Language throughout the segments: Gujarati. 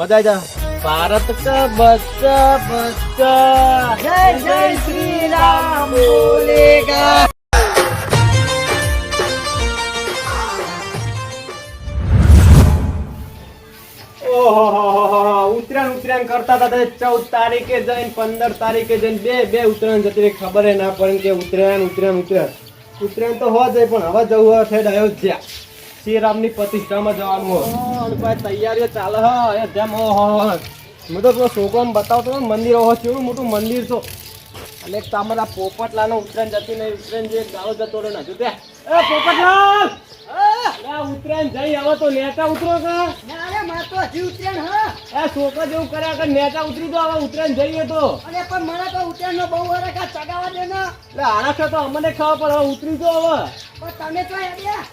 મજા જા. ભારત કા બચ્ચા બચ્ચા. જય જય શ્રી રામ. બોલેગા. ઉત્તરાયણ ઉત્તરાયણ કરતા હતા ચૌદ તારીખે જઈને પંદર તારીખે જઈને બે બે ઉત્તરાયણ જતી ખબર ના પડે કે ઉત્તરાયણ ઉત્તરાયણ ઉત્તરાયણ. ઉત્તરાયણ તો હોવા જાય પણ હવે જવું હોય ઠેઠ અયોધ્યા. શ્રીરામની પ્રતિષ્ઠામાં જવાનું હોય. તૈયારીઓ ચાલે હ અયોધ્યામાં ઓહો હું તો પેલો છોકરાને બતાવતો મંદિર ઓહો કેવું મોટું મંદિર તો. અને તમારા પોપટલાનો ઉત્તરાયણ જતી નહીં ઉત્તરાયણ જે ગાળો જતો રહ્યો ને ત્યાં એ પોપટલાલ! આ ઉત્તરાયણ જઈ હવે તો નેતા ઉતરો કા? અરે માર તો હજી ઉતરેણ હા. છોકરા જેવું કર્યા કે નેતા ઉતરી તો હવે ઉતરાયણ જઈએ તો. અરે પણ મને તો ઉતરાયણ નો બહુ વરખ આ ચગાવા દે ને. એટલે તો અમને ખબર પણ હવે ઉતરી તો હવે પણ તમે તો હેડ્યા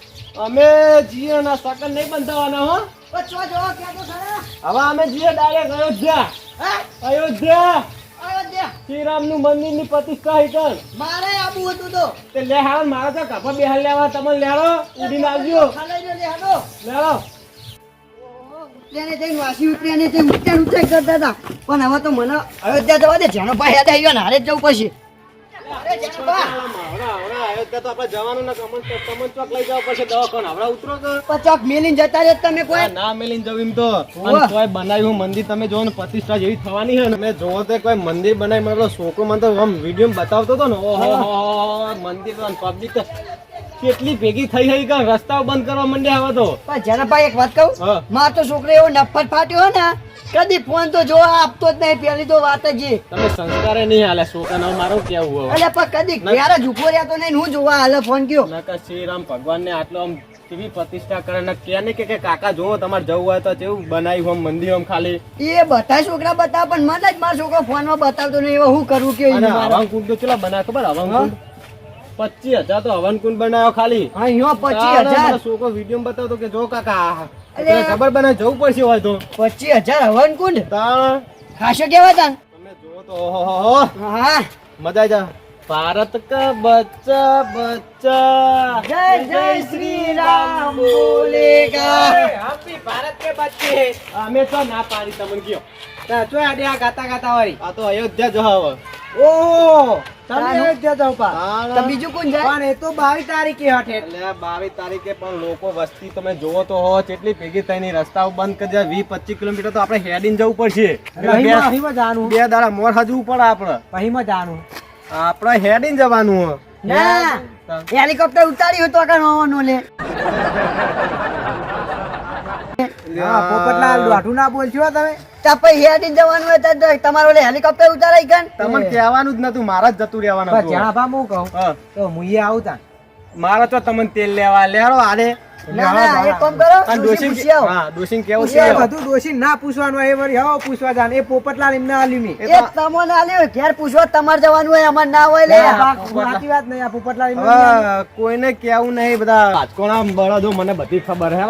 અમે જીએ ના સકન નહીં બંધાવાના હો. પણ ચો જોવો ક્યાં તો ખરા? હવે અમે જીએ ડાયરેક્ટ અયોધ્યા. હા? અયોધ્યા નું મંદિરની પ્રતિષ્ઠા હેઠળ. મારે આબુ હતું તો. તે લે હાલ મારા તો કપા લેવા તમે લેવો ઉડીને આવજો ખાલી લે હેડો લેવો જઈને વાસી કરતા હતા. પણ હવે તો મને અયોધ્યા જવા દે જેનો ભાઈ યાદ આવ્યો ને હારે જ જવું પડશે. પ્રતિષ્ઠા જેવી થવાની છે ને. મેં જોવો તો કોઈ મંદિર બનાવી મતલબ છોકરો મને તો વીડિયો બતાવતો હતો ને. ઓહો મંદિર પબ્લિક કેટલી ભેગી થઈ ગઈ કે રસ્તાઓ બંધ કરવા માંડ્યા હવે તો. પણ જેનાભાઈ એક વાત કહું માર તો છોકરો એવો નફત ફાટ્યો ને કદી ફોન તો જો આપતો જ નહીં પેલી તો વાત જ. તમે સંસ્કારે નહીં હાલે છોકરા મારું કેવું હવે અલ્યા પણ કદી ક્યારે ઝૂકો ઊભો રહ્યા તો નહીં હું જોવા હાલે ફોન કયો નકર શ્રીરામ ભગવાન ને આટલો આમ કેવી પ્રતિષ્ઠા કરે ને કે ને કે કાકા જોવો તમારે જવું હોય તો કેવું બનાવ્યું આમ મંદિર આમ ખાલી. એ બધા છોકરા બતાવે પણ મને જ મારો છોકરો ફોનમાં બતાવતો નહીં એવો હું કરું કે હવન કુંડ તો ચલા બના ખબર હવન કુંડ પચીસ હજાર તો હવન કુંડ બનાવ્યો ખાલી. અહીંયા પચીસ હજાર. છોકરો વીડિયો બતાવતો કે જો કાકા ખબર બને જવું પડશે હોય તો. પચીસ હજાર હવન કુંડ ખાશો કેવા તા? તમે જો તો હા મજા જા. ભારત કા બચ્ચા બચ્ચા. જય જય શ્રી રામ. બોલેગા હેપી ભારત કે બચ્ચે. અમે તો ના પાડી તમને કયો. જો આડે આ ગાતા ગાતા વાળી. આ તો અયોધ્યા જો હવે. ઓહો તમે પા બીજું કોણ જાય? એ તો બાવીસ તારીખે હઠે. એટલે તારીખે પણ લોકો વસ્તી તમે જોવો તો હો કેટલી ભેગી થઈને રસ્તાઓ બંધ કરી દીધા વીસ પચીસ કિલોમીટર તો આપણે હેડીને જવું પડશે. બે- દાડા મોર હજવું પડે આપણે. પહીમાં જાણું. આપણે હેડીને જવાનું ના. હેલિકોપ્ટર ઉતારી હોય તો આગળ આવવાનો પોપટલાલ દોઢું ના બોલશો તમે. ત્યાં હેડી જવાનું હોય તો તમારો લે હેલિકોપ્ટર ઉતારાઈ ગન તમને કહેવાનું જ નતું મારા જ જતું રહેવાનું હતું. જણાભા હું કહું. હા. તો મુઈએ આવતા મારા તો તમને તેલ લેવા લેરો આરે ના ના એક કામ કરો આવો. હા ડોશી કેવું એ છે? બધું દોષી ના પૂછવાનું એ વળી પૂછવા જાણ. એ પોપટલાલ એમને આલ્યું નહીં. એ એ તો- તમને આલ્યો ઘેર પૂછવા તમારે જવાનું હોય અમારે ના હોય લે. સાચી વાત નહીં આ પોપટલાલ કોઈને કેવું નહીં બધા રાજકોણા બળદો મને બધી ખબર હે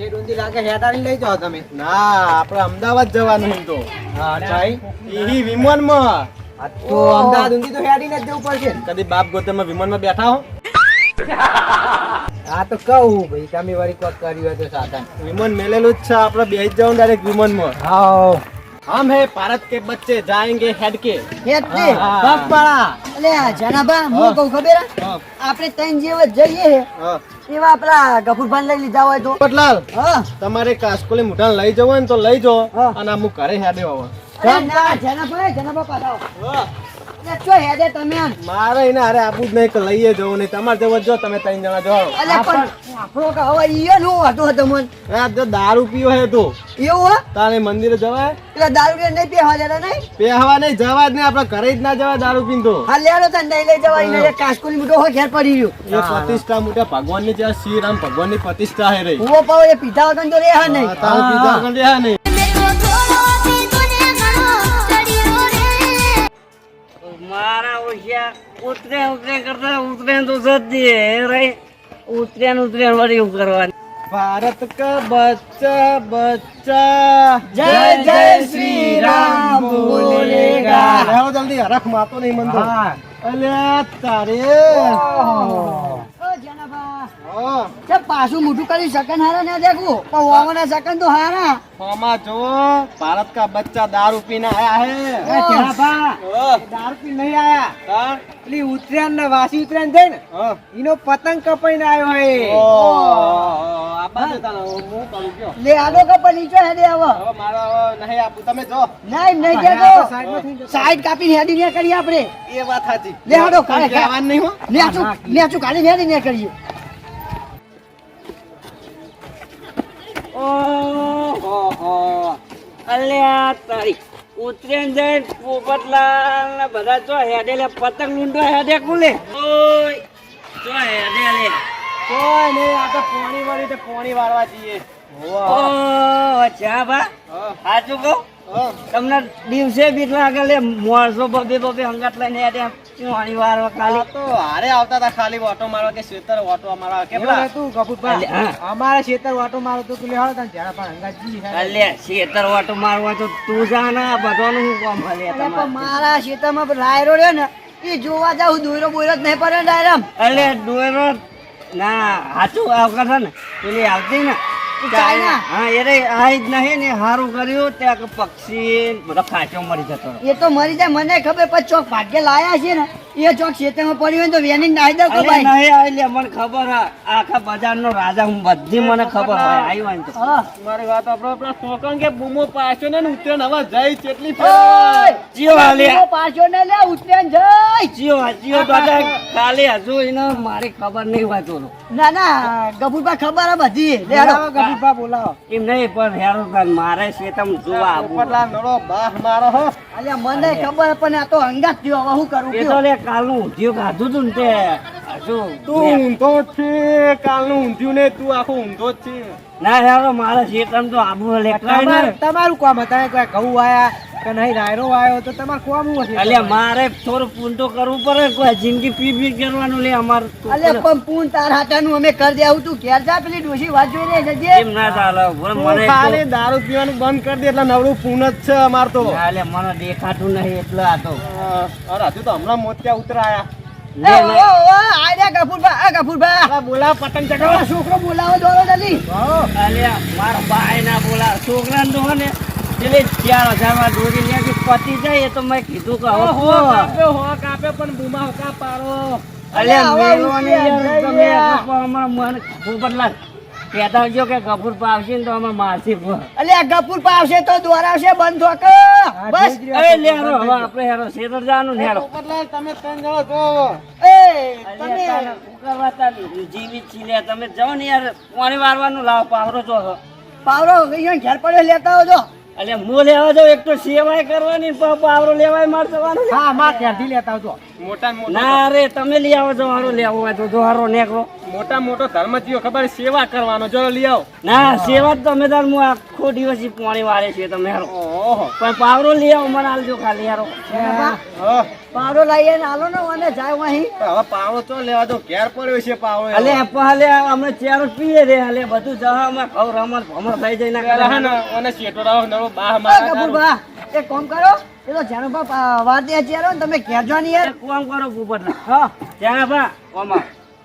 હો તમે. ના આપણે અમદાવાદ જવાનું એમ તો. ઈ વિમાનમાં. તો અમદાવાદ ઊંધી તો હેડીને જ જવું પડશે. કદી બાપ ગોતરમાં વિમાનમાં બેઠા હો? આ તો કહું ભાઈ તમે વારી કોક કર્યું હોય તો સાધન. વિમાન મેલેલું જ છે આપણે બે જ જવાનું ડાયરેક્ટ વિમાનમાં. હા હમ હે ભારત કે બચ્ચે જાયેંગે હેડ કે હેડ કે બાપ પાળા અલે જનાબા હું કહું ખબર? આપણે ત્રણ જેવા જઈએ. હા. એવા પેલા ગફુરભાઈ લઈ લીધા હોય તો પટલાલ હા તમારે કાસ્કોલી મુઠાણ લઈ જવું હોય ને તો લઈ જાઓ. અને અમુક ઘરે હેડે હવે અરે ના જનાભાઈ જનાભા પાછા આવો. મારે એને જ નહીં લઈએ જવું નહીં. તમારે જવું જો તમે ત્રણ જણા નું જો દારૂ પીવો હે તો. એવું તારે મંદિરે જવાય? એટલે દારૂ નહીં પીવા દેતા નહીં? પેહવા નહીં જવા જ નહીં. આપડે ઘરે જ ના જવા દારૂ પીન તો. હા લેડો તને નહીં લઈ જવાય ને એક કાસ્કોની મોટો હોય ઘેર પડી રહ્યું. એ પ્રતિષ્ઠા મોટા ભગવાનની જ્યાં શ્રી રામ ભગવાનની પ્રતિષ્ઠા હે રહી. પાવો એ પીધા વગર તો રે હા નહીં. પીધા વગર રહ્યા નહીં. મારા ઓછા ઉતરે ઉતરે કરતા ઉતરે તો સદી રે ઉતરે ઉતરે વળી એવું કરવાનું ભારત કા બચ્ચા બચ્ચા જય જય શ્રી રામ બોલેગા લેવો જલ્દી રખ માતો નહીં મન તો અલ્યા તારે તે પાછું મોટું કરી શકન હારા ના દેખું. પણ વાવાના શકન તો હારા. ફોમાં જો ભારત કા બચ્ચા દારૂ પીને આયા હે. એ હા. દારૂ પી નહીં આયા. હા? પેલી ઉત્તરાયણ ને વાસી ઉત્તરાયણ થઈ ને એનો પતંગ કપાઈને આવ્યો હે. ઓ હું. કરું કયો? લે આડો કપા નીચે હેડે આવો. હવે મારો નહીં આપું. તમે જો. નહીં નહીં. સાઈડ કાપીને હેડી ને આપણે. એ વાત સાચી. લે કહેવાનું નહીં હો. કાઢી હેડી ને કરીએ. ઓહો અલ્યા તારી જઈને પોપટલાલ ને બધા ચો હેડે લે પતંગ લૂંટવા હેડે કુલે? ઓય ચો હેડે લે. કોઈ નહીં આ તો પોણી વાળી તો પોણી વાળવા જઈએ. ઓ ચા ભા? સાચું કહું. તમને દિવસે બીક લાગે લે મોરસો બબે બબે હંગાત લઈને પાણી વાળવા ખાલી તો હારે આવતા હતા ખાલી ઓટો મારવા કે શેતર ઓટો મારવા. અમારે ખેતર વાટો મારો તો પેલી હળો તને જણાભા હંગાતજી હે. અલ્યા શેતર વાટો મારવા તો તું જા ને આ હું કામ પણ તમારે મારા ખેતરમાં રાયરો રહ્યો ને એ જોવા જાવ દોયરો બોયરો જ નહીં પડે ડાયરામ અલે ડોયરો ના હાચું આવતા છે ને પેલી આવતી ને. હા એ આ જ નહીં ને સારું કર્યું ત્યાં પક્ષી બધો ખાંચો મરી જતો એ તો મરી જાય મને ખબર પણ ચોક ભાગ્ય લાયા છે ને એ ચોક ખેતરમાં પડ્યું હોય તો વેની નાઈ દઉં અરે ભાઈ નહીં આલે મને ખબર હા આખા બજારનો રાજા હું બધી મને ખબર હોય આવ્યો ને મારી વાત આપણો પેલા છોકરાને કે બૂમો પાછો ને ને ઉતરેણ હવે જઈ કેટલી જીઓ હાલે. પાછો ને લે ઉતરેન જઈ જીઓ જીઓ દાદા કાલે હજુ એને મારી ખબર નહીં વાંચો ના ના ગફુરભા ખબર હે બધી. લે કપૂરભા, બોલાવો. એમ નહીં પણ હેરો મારે છે તમે જોવા પોપટલા નડો બાહ મારો હો. અલ્યા મને ખબર પણ આ તો હંગાત થયો હવે શું કરું એ તો લે કાલનું ઉદ્યોગ ખાધું તું ને તે. હજુ તું ઊંધો જ છે કાલનું ઊંધ્યું ને તું આખું ઊંધો જ છે. ના હેરો મારે શેતમ તો આબુ લે તમાર- કામ હતા કોઈ ઘઉં આયા કે નહીં રાયરો આવ્યો તો તમારે કોમ હું હશે? અલ્યા મારે થોડું પૂન તો કરવું પડે કોઈ જિંદગી પી પી કરવાનું લે અમાર અલ્યા પણ પૂન તાર હાટાનું અમે કરી દેવું તું ઘેર જા પેલી ડોશી વાત જોઈ રહી જજે. એમ ના ચાલે મને ખાલી દારૂ પીવાનું બંધ કરી દે એટલે નવરું પૂન જ છે અમાર તો. અલે મને દેખાતું નહીં એટલે આ તો. અરે હજુ તો હમણાં મોતિયા ઉતરાયા. બોલાવ પતંગ ચગાવો. છોકરો બોલાવો દોડો નથી અલ્યા મારા ભાઈ ના બોલા છોકરા ને. પેલી ચાર હજારમાં દોરી લે પતી જાય એ તો મેં કીધું કે હવે હો કાપે હો કાપ્યો પણ બૂમા હોકા પાડો? અલ્યા અલ્યા, હવે મેલવાની યાર તમે. મન કહેતા કે પાવશે ને તો અમે તો દોરાવશે બંધ થો કે. બસ. લે હેરો હવે આપણે હેરો શેતર જવાનું ને હેરો તમે ત્રણ જણો જો. એ તમે. તારે ઉકળવા તાર લે તમે જાઓ ને યાર પાણી વારવાનું લાવો પાવરો છો છો પાવરો અહીંયા ઘેર પડે લેતા આવજો. અલ્યા મો લેવા જાવ એક તો સેવાય કરવાની પાવરો લેવાય માર જવાનું હા માર ત્યાંથી લેતા આવજો. મોટા મોટો. ના રે તમે લઈ આવો હારો લેવો હોય તો જોહારો નેકરો મોટા મોટો ધર્મ જીવો ખબર સેવા કરવાનો. જો લઈ આવો. ના સેવા તો અમે તાર હું આખો દિવસ પાણી વારે છે તમે હેરો. ઓહો. પણ પાવરો લઈ આવો મને આલજો ખાલી યાર હા પાવરો લાવીએ ને આલો ને મને જાય અહીં. હવે પાવડો તો લેવા દો? ઘેર પડ્યો છે પાવડો અલે પહેલે અમે ચાર પીએ રે અલે બધું જહા અમે ખવ રમત ભમર થઈ જાય ના કરે ને અને શેઠો રાવ નવો બાહ આ બા એક કામ કરો પેલો જાનુભા વાર દે છે ને તમે કહેજો નહીં યાર. કોમ કરો પોપટલા હા જાણો બા કોમા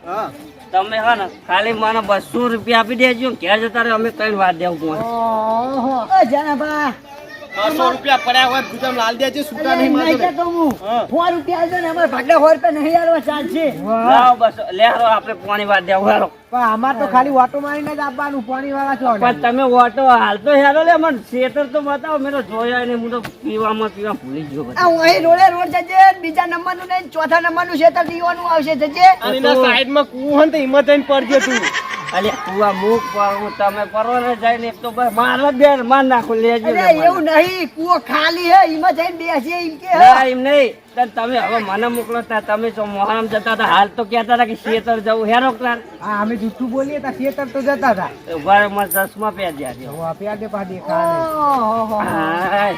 હા. તમે હા ને, ખાલી મને બસો રૂપિયા આપી દેજો ઘેર જતા રહે, અમે ત્રણ વાર દેવું કોણ બસો રૂપિયા પડ્યા હોય ગુજમ લાલ દેજે છૂટા નહીં મારે મારતો હું. સો રૂપિયા આલજો ને અમારે ભાગલા સો રૂપિયા નહીં આલવા ચાલશે લાવ બસ લે હારો આપણે પાણી વાર દેવું હારો પણ અમાર તો ખાલી ઓટો મારીને જ આપવાનું પાણી વાળા છો પણ તમે ઓટો હાલ તો હેરો લે મને શેતર તો બતાવો મેં તો જોયા ને હું તો પીવામાં પીવા ભૂલી ગયો આ હું અહીં રોડે રોડ જજે બીજા નંબરનું નહીં ચોથા નંબરનું શેતર દીવાનું આવશે જજે. અને સાઈડમાં કૂવો ને તો હિંમત થઈને પડજે તું. અલે કુવા મુક પર તમે પરો ને જાય ને તો બસ મારવા બેન માર નાખો લેજો અરે એવું નહીં કુવો ખાલી હે ઈમાં જઈને બેસીએ ઈમ કે ના ઈમ નહીં. તન તમે હવે મને મોકલો તા તમે જો મોહરમ જતા હતા હાલ તો કહેતા હતા કે શેતર જવું હેરો ક્લાર હા અમે જૂઠું બોલીએ તા શેતર તો જતા હતા. ઊભા મને ચશ્મા પહેર્યા છે હો આપ્યા દે પા દેખા ઓહો. હાય.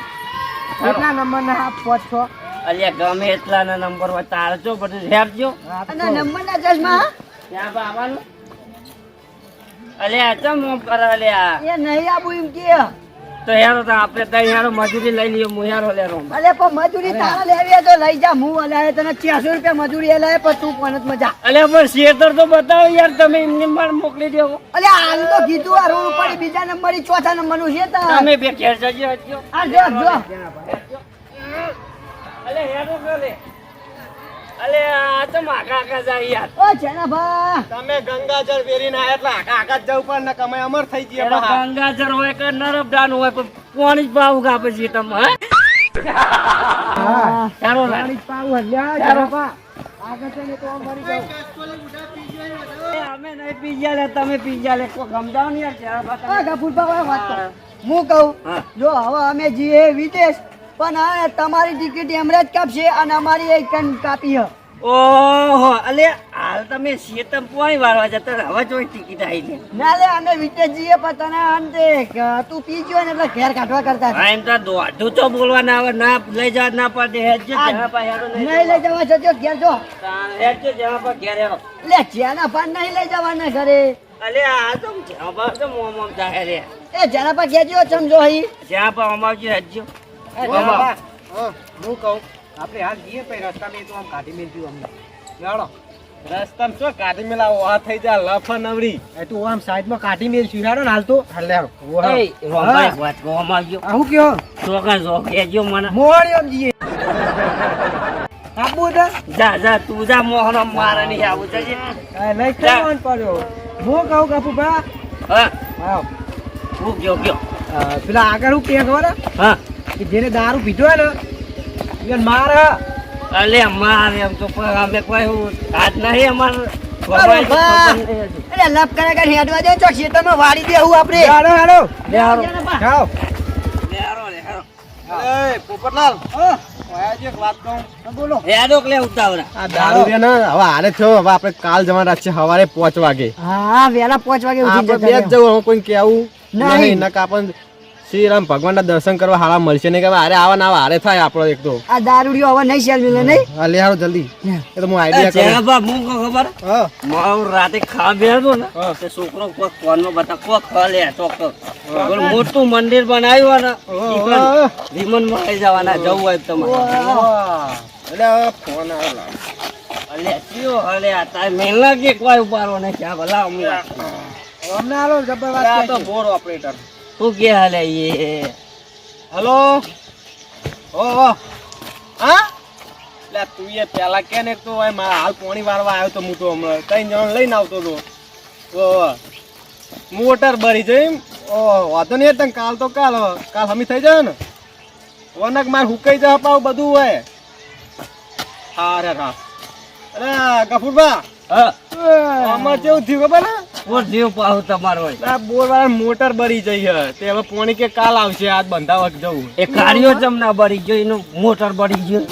કેટલા નંબર ના આપ પાંચ છો? અલ્યા ગમે એટલા ના નંબર હોય તારજો બધું હેરજો હા, નંબર ના ચશ્મા ત્યાં બાવાનું અલ્યા ચમ કરે અલ્યા? એ નહીં આબુ એમ કે. તો હેરો તો આપણે હેરો મજૂરી લઈ લઈએ હું હેરો લેરો અલે પણ મજૂરી તારા લેવી તો લઈ જા હું અલાય તને ચારસો રૂપિયા મજૂરી લાય પણ તું પણ જ મજા. અલે પણ શેતર તો બતાવો યાર તમે એમને માર મોકલી દેવો. અલે તો કીધું આ રોડ ઉપર બીજા નંબર ચોથા નંબરનું છે. તમે બે ઘેર જજો આ જો જો. અલે હેરો કરે અલે આ તો માકા કાકા જાય યાર. ઓ જેનાભા. તમે ગંગાજળ વેરીને આયા એટલે કાકા જ જવું પણ ને અમે અમર થઈ જઈએ એનો ગંગાજળ હોય કે નરમદાન હોય પણ પાણી જ ભાવ કાપે છે તમે હે? ચાલો ના. પાણી જ પાવું હલ્યા જનાભા. આગળ છે તો જાઉં. એ અમે નહીં પીજા ગયા લે તમે પીજા લે. કો ગમદાવ ને યાર બા તમે. ગફુરભા વાત કર. હું. કહું જો હવે અમે જીએ વિદેશ પણ તમારી ટિકિટ એમરે જ કાપશે અને અમારી એક કાપી હ. ઓહો અલે હાલ તમે શેતમ પોઈ વાળવા જતા હવે જોઈ ટિકિટ આવી છે. ના લે અમે વિટેજીએ જઈએ તને અંતે તું પી ગયો ને એટલે ઘેર કાઢવા કરતા હા, એમ તો દોઢું તો બોલવા ના આવે ના લઈ જવા ના પડે હેડજો આ જરા પા હેડો નહીં લઈ જવા જજો ઘેર જો. હેજ જો જરા પા ઘેર હેડો. લે જેના પાન નહીં લઈ જવાના ઘરે. અલે આ તો જવા તો મોમ મોમ જાહે રે. એ જરા પા ઘેરજો સમજો હઈ જરા પા અમાવજી જનાભા, હા, હું કહું. આપણે હાલ જઈએ પછી રસ્તામાં એ તો આમ કાઢી મેલજો અમને. જાણો રસ્તામાં શું કાઢી મેલાવો? આ થઈ જાય લફા નવરી. એ તું આમ સાઈડમાં કાઢી મેલશું હેડો ને હાલ તો. હાલ લે હાલો. એ રોમાય વાત કહો અમાવજો આ હું કયો? ચોકા જો કહેજો મને મોહણી જઈએ. આપવું તો. જા જા તું જા મોહન મારે નહીં આવું જજે. લઈ જવાનું પડ્યો? હું કહું હા. હા હું ગયો ગયો. અ, પેલા આગળ હું કે ખબર હે? કે જેને દારૂ પીધો હોય ને માર. અલે મારે એમ તો પણ અમે કોઈ હું આજ નહીં અમારે અરે લપ કરે કરે હેડવા દે તો ખેતરમાં વાળી દેવું આપણે. હાલો હાલો. લે હારો. જાઓ. લે હારો, લે હારો. એ પોપટલાલ. ઓયા જે એક વાત કહું. બોલો. હેડો કે લે ઉતાવળા. આ દારૂ રે ને હવે હારે થયો. હવે આપણે કાલ જવાના છે સવારે પાંચ વાગે. હા વેલા પાંચ વાગે બે જ જવું કોઈ કેવું નહીં. નક આપણ શ્રીરામ ભગવાનના દર્શન કરવા હારા મળશે નહીં કે અરે આવા ના હારે થાય આપણો એક તો. આ દારૂડિયો હવે નહીં શેર મિલે નહીં? હા લે હારો જલ્દી. એ તો હું આઈડિયા કરું. જેનાભા, બા મું ખબર? હા. રાતે ખા બેહતો ને તે છોકરો કોક ફોનમાં બતા કોક ખલે ચોક્કસ પેલું મોટું મંદિર બનાવ્યું ને. વિમનમાં આવી જવાના જવું હોય તો તમારે. એટલે ફોન આવ્યો અલે કયો હલે આ તારે મેલા કે કોઈ ઉપાડો ને ક્યાં ભલા અમને અમને આલો જબર વાત આ તો બોર ઓપરેટર તું કે હાલે એ હલો? ઓ હા? લે તું એ પેલા કે ને તો હાલ પોણી વારવા આવ્યો તો હું તો હમણાં ત્રણ જણ લઈને આવતો તો. ઓ મોટર ભરી જઈ ઓ વાંધો નહીં તને કાલ તો કાલ કાલ હમી થઈ જાય ને. વનક માર હુકાઈ જાય પાવ બધું હોય. હા રે હા અરે ગફુરબા હા. આમાં કેવું થયું ખબર ને કોણ જીવ પાહુ તમારો આ બોર મોટર બરી જઈ તે હવે પોણી કે કાલ આવશે આજ બંધાવવા જવું. એ કાર્યો ના બળી ગયો એનું મોટર બરી ગયું.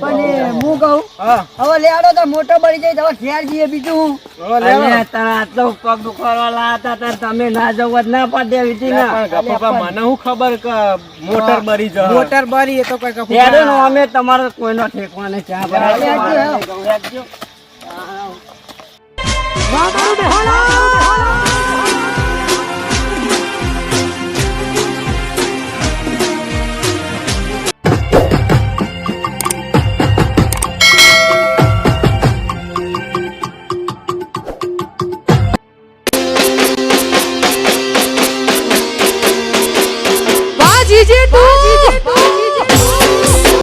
પણ હું કહું? હા. હવે લેડો તો મોટર બરી જાય તો હવે ઘેર જઈએ બીજું. અલે તારા આટલો પગ દુખાવા લાતા તાર તમે ના જવું જ ના પાડે ના. મને હું ખબર કે મોટર બરી જ મોટર બરી એ તો કઈ ત્યારે નો અમે તમારો કોઈનો ઠેકવા નહીં ચા લે, લે.